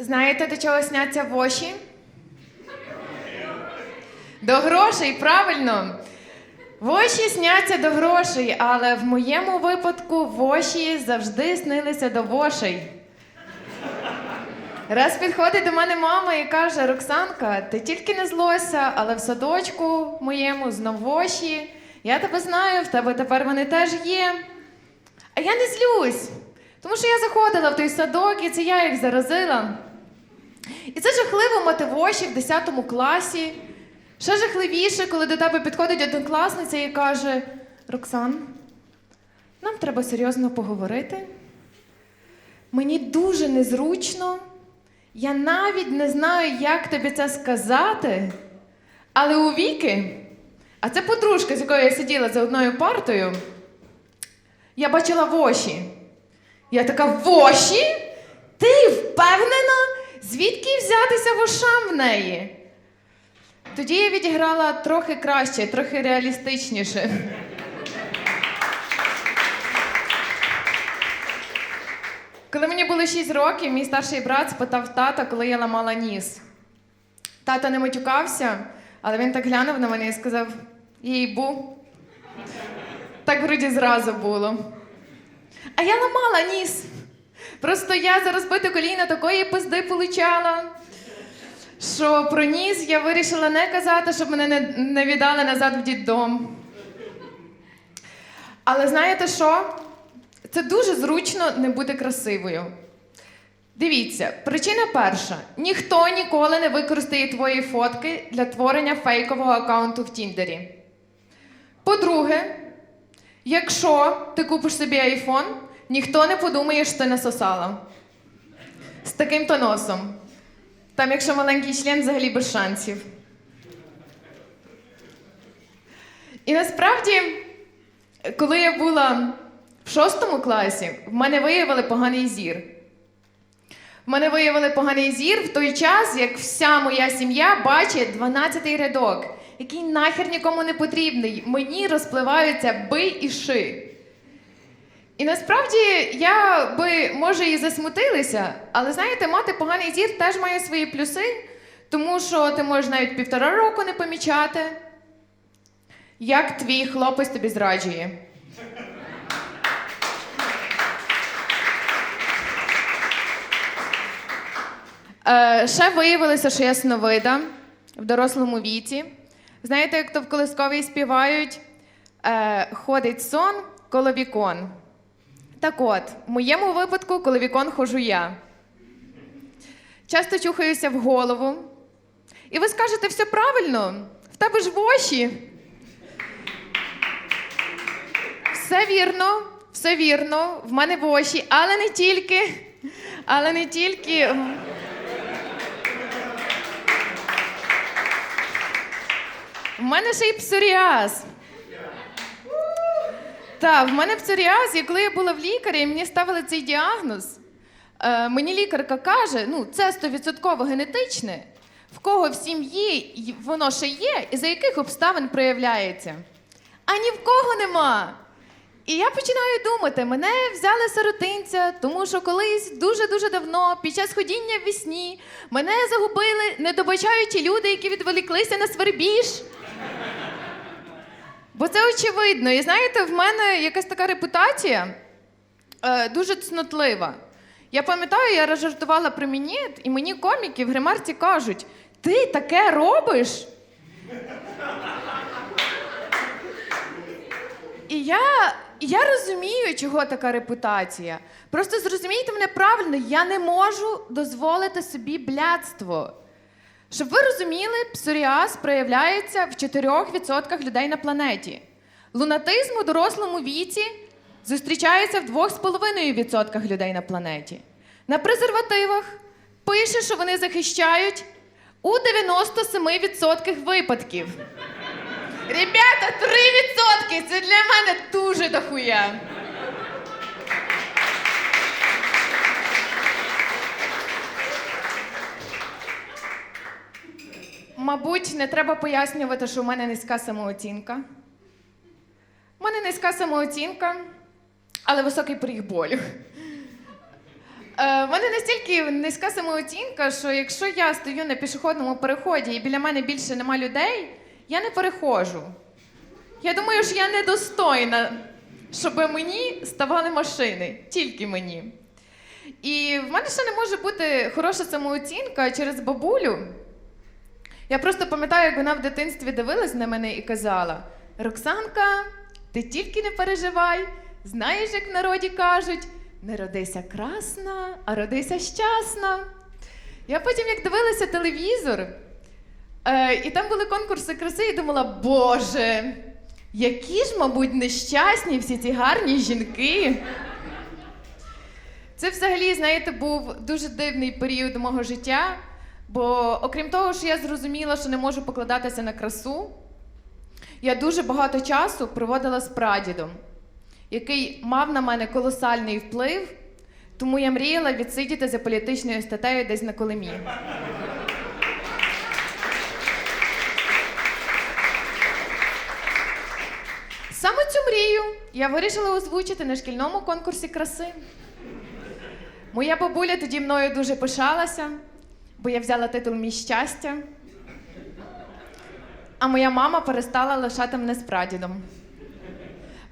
Знаєте, до чого сняться воші? До грошей, правильно. Воші сняться до грошей, але в моєму випадку воші завжди снилися до вошей. Раз підходить до мене мама і каже: Роксанка, ти тільки не злося, але в садочку моєму знов воші. Я тебе знаю, в тебе тепер вони теж є. А я не злюсь, тому що я заходила в той садок, і це я їх заразила. І це жахливо мати воші в 10 класі. Ще жахливіше, коли до тебе підходить однокласниця і каже: Роксан, нам треба серйозно поговорити. Мені дуже незручно. Я навіть не знаю, як тобі це сказати. Але у Віки, а це подружка, з якою я сиділа за одною партою, я бачила воші. Я така воші? Ти впевнена? Звідки взятися вошам в неї? Тоді я відіграла трохи краще, трохи реалістичніше. Коли мені було 6 років, мій старший брат спитав тата, коли я ламала ніс. Тато не матюкався, але він так глянув на мене і сказав: їй бу. Так вроді зразу було. А я ламала ніс. Просто я за розбите коліно такої пизди получала, що про ніс я вирішила не казати, щоб мене не, не віддали назад в діддом. Але знаєте що? Це дуже зручно не бути красивою. Дивіться, причина перша: ніхто ніколи не використає твої фотки для творення фейкового аккаунту в Тіндері. По-друге, якщо ти купиш собі айфон, ніхто не подумає, що ти насосала. З таким то носом. Там, якщо маленький член, взагалі без шансів. І насправді, коли я була в шостому класі, в мене виявили поганий зір. В мене виявили поганий зір в той час, як вся моя сім'я бачить 12-й рядок, який нахер нікому не потрібний. Мені розпливаються би і ши. І насправді я би, може, і засмутилася, але знаєте, мати поганий зір теж має свої плюси, тому що ти можеш навіть півтора року не помічати, як твій хлопець тобі зраджує. Е, ще виявилося, що я сновида в дорослому віці. Знаєте, як то в колисковій співають, е, ходить сон коло вікон. Так от, в моєму випадку, коли вікон хожу я. Часто чухаюся в голову. І ви скажете, все правильно, в тебе ж воші. Все вірно, все вірно, в мене воші, але не тільки. Але не тільки. В мене ще й псоріаз. Так, в мене псоріаз, і коли я була в лікарі, і мені ставили цей діагноз. Е, мені лікарка каже: ну, це 100% генетичне, в кого в сім'ї й- воно ще є, і за яких обставин проявляється. А ні в кого нема. І я починаю думати, мене взяли сиротинця, тому що колись дуже-дуже давно, під час ходіння в вісні, мене загубили недобачаючі люди, які відволіклися на свербіж. Бо це очевидно. І знаєте, в мене якась така репутація е, дуже цнотлива. Я пам'ятаю, я розжартувала про мінет, і мені коміки в гримарці кажуть: ти таке робиш? І я, я розумію, чого така репутація. Просто зрозумійте мене правильно, я не можу дозволити собі блядство. Щоб ви розуміли, псоріаз проявляється в 4% людей на планеті. Лунатизм у дорослому віці зустрічається в 2,5% людей на планеті. На презервативах пише, що вони захищають у 97% випадків. Ребята, 3% це для мене дуже дохуя. Мабуть, не треба пояснювати, що в мене низька самооцінка. У мене низька самооцінка, але високий поріг болю. Е, в мене настільки низька самооцінка, що якщо я стою на пішохідному переході і біля мене більше нема людей, я не переходжу. Я думаю, що я недостойна, щоб мені ставали машини, тільки мені. І в мене ще не може бути хороша самооцінка через бабулю. Я просто пам'ятаю, як вона в дитинстві дивилась на мене і казала: Роксанка, ти тільки не переживай, знаєш, як в народі кажуть, не родися красна, а родися щасна. Я потім, як дивилася телевізор, е, і там були конкурси краси, і думала, Боже, які ж, мабуть, нещасні всі ці гарні жінки. Це взагалі, знаєте, був дуже дивний період мого життя, бо окрім того, що я зрозуміла, що не можу покладатися на красу, я дуже багато часу проводила з прадідом, який мав на мене колосальний вплив, тому я мріяла відсидіти за політичною статтею десь на Колимі. Саме цю мрію я вирішила озвучити на шкільному конкурсі краси. Моя бабуля тоді мною дуже пишалася, бо я взяла титул Мій щастя. А моя мама перестала лишати мене з прадідом.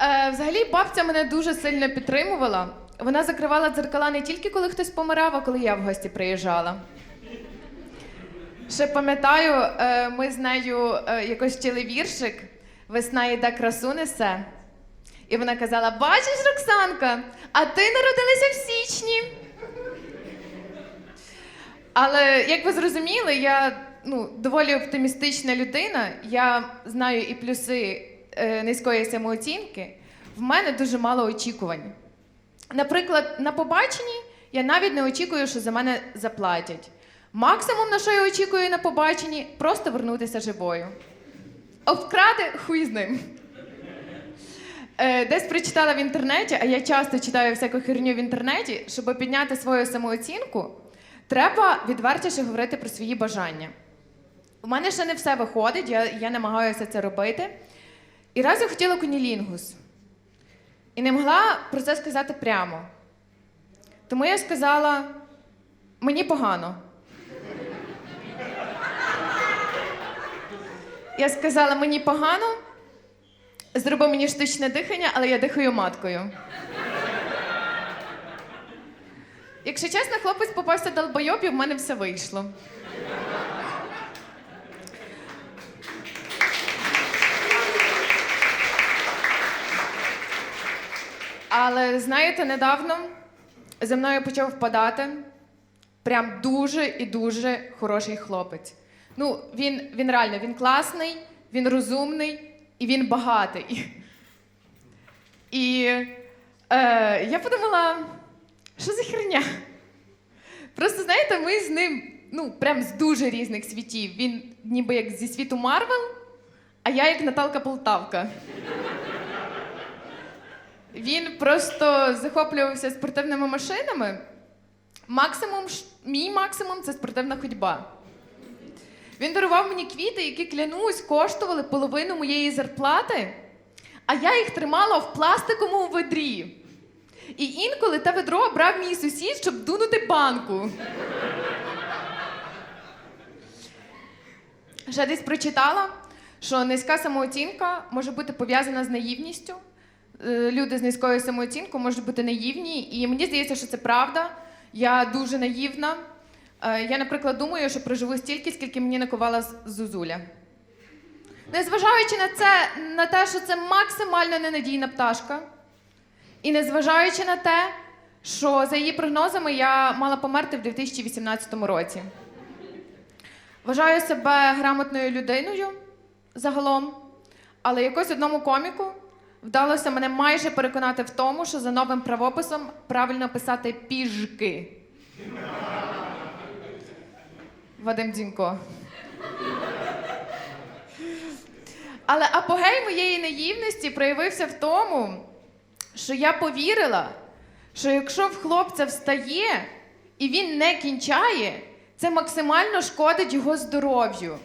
Е, взагалі, бабця мене дуже сильно підтримувала. Вона закривала дзеркала не тільки коли хтось помирав, а коли я в гості приїжджала. Ще пам'ятаю, е, ми з нею е, якось вчили віршик Весна йде красу несе. І вона казала: Бачиш, Роксанка, а ти народилася в січні. Але як ви зрозуміли, я ну, доволі оптимістична людина. Я знаю і плюси е, низької самооцінки. В мене дуже мало очікувань. Наприклад, на побаченні я навіть не очікую, що за мене заплатять. Максимум, на що я очікую на побаченні, просто вернутися живою. Обкрати хуй з ним. Е, Десь прочитала в інтернеті, а я часто читаю всяку херню в інтернеті, щоб підняти свою самооцінку, треба відвертіше говорити про свої бажання. У мене ще не все виходить, я, я намагаюся це робити. І раз я хотіла кунілінгус. І не могла про це сказати прямо. Тому я сказала: мені погано. Я сказала, мені погано, зроби мені штучне дихання, але я дихаю маткою. Якщо чесно, хлопець попався долбойоб, і в мене все вийшло. Але знаєте, недавно за мною почав впадати прям дуже і дуже хороший хлопець. Ну, він, він реально він класний, він розумний і він багатий. І е, я подумала, що за херня? Просто знаєте, ми з ним ну, прям з дуже різних світів. Він ніби як зі світу Марвел, а я як Наталка Полтавка. Він просто захоплювався спортивними машинами. Максимум, мій максимум це спортивна ходьба. Він дарував мені квіти, які клянусь, коштували половину моєї зарплати, а я їх тримала в пластиковому ведрі. І інколи те ведро брав мій сусід, щоб дунути банку. Ще десь прочитала, що низька самооцінка може бути пов'язана з наївністю. Е, Люди з низькою самооцінкою можуть бути наївні, і мені здається, що це правда. Я дуже наївна. Е, Я, наприклад, думаю, що проживу стільки, скільки мені накувала Зузуля. Незважаючи на це, на те, що це максимально ненадійна пташка, і незважаючи на те, що за її прогнозами я мала померти в 2018 році. Вважаю себе грамотною людиною загалом, але якось одному коміку вдалося мене майже переконати в тому, що за новим правописом правильно писати піжки. Вадим Дзінько. Але апогей моєї наївності проявився в тому, що я повірила, що якщо в хлопця встає і він не кінчає, це максимально шкодить його здоров'ю.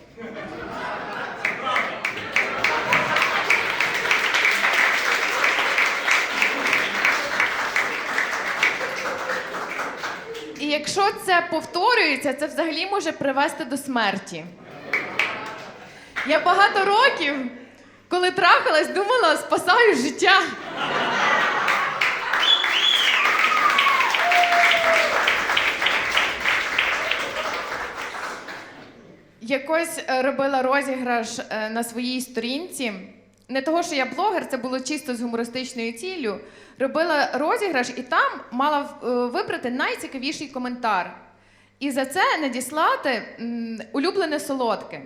І якщо це повторюється, це взагалі може привести до смерті. Я багато років, коли трахалась, думала, спасаю життя. Якось е, робила розіграш е, на своїй сторінці. Не того, що я блогер, це було чисто з гумористичною ціллю. Робила розіграш і там мала е, вибрати найцікавіший коментар. І за це надіслати улюблене солодке.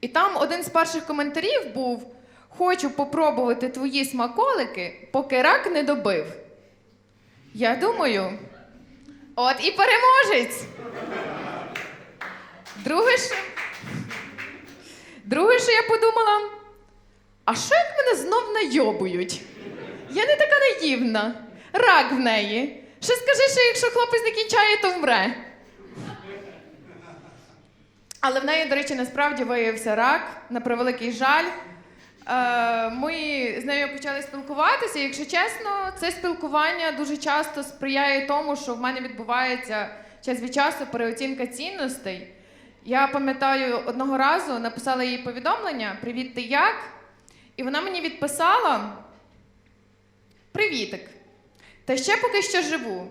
І там один з перших коментарів був: Хочу попробувати твої смаколики, поки рак не добив. Я думаю, от і переможець. Друге, що... Друге, що я подумала, а що як мене знов найобують? Я не така наївна. Рак в неї. Ще скажи, що якщо хлопець не кінчає, то вмре. Але в неї, до речі, насправді виявився рак, на превеликий жаль. Е, Ми з нею почали спілкуватися. Якщо чесно, це спілкування дуже часто сприяє тому, що в мене відбувається час від часу переоцінка цінностей. Я пам'ятаю, одного разу написала їй повідомлення: Привіт, ти як? І вона мені відписала: Привітик. Та ще поки що живу.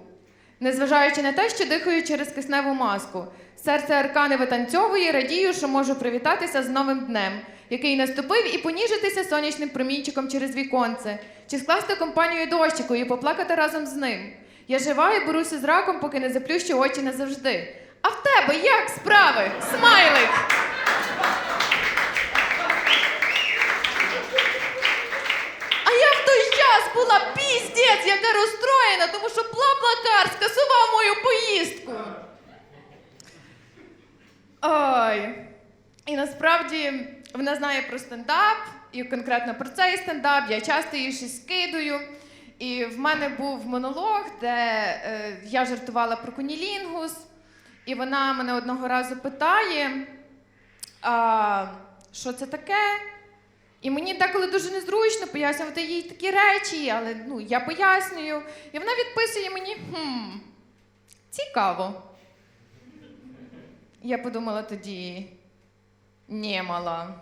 Незважаючи на те, що дихаю через кисневу маску. Серце аркани витанцьовує, радію, що можу привітатися з новим днем, який наступив, і поніжитися сонячним промінчиком через віконце, чи скласти компанію дощику і поплакати разом з ним. Я жива і борюся з раком, поки не заплющу очі назавжди. А в тебе як справи? Смайлик! А я в той час була піздець, яка розстроєна, тому що Блаблакар скасував мою поїздку. Ой. І насправді вона знає про стендап, і конкретно про цей стендап. Я часто її щось скидую. І в мене був монолог, де е, я жартувала про кунілінгус, і вона мене одного разу питає, а, що це таке? І мені деколи дуже незручно пояснювати їй такі речі, але ну, я пояснюю. І вона відписує мені: хм, цікаво. Я подумала тоді: ні, мала.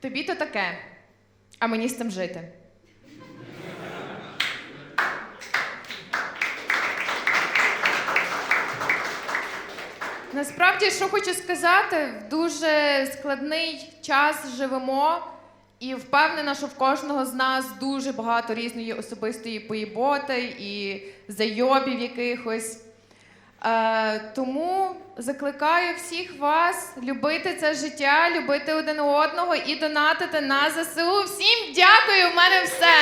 Тобі то таке, а мені з цим жити. Насправді, що хочу сказати, в дуже складний час живемо, і впевнена, що в кожного з нас дуже багато різної особистої поїботи і зайобів якихось. Е, тому закликаю всіх вас любити це життя, любити один одного і донатити на ЗСУ. Всім дякую! В мене все.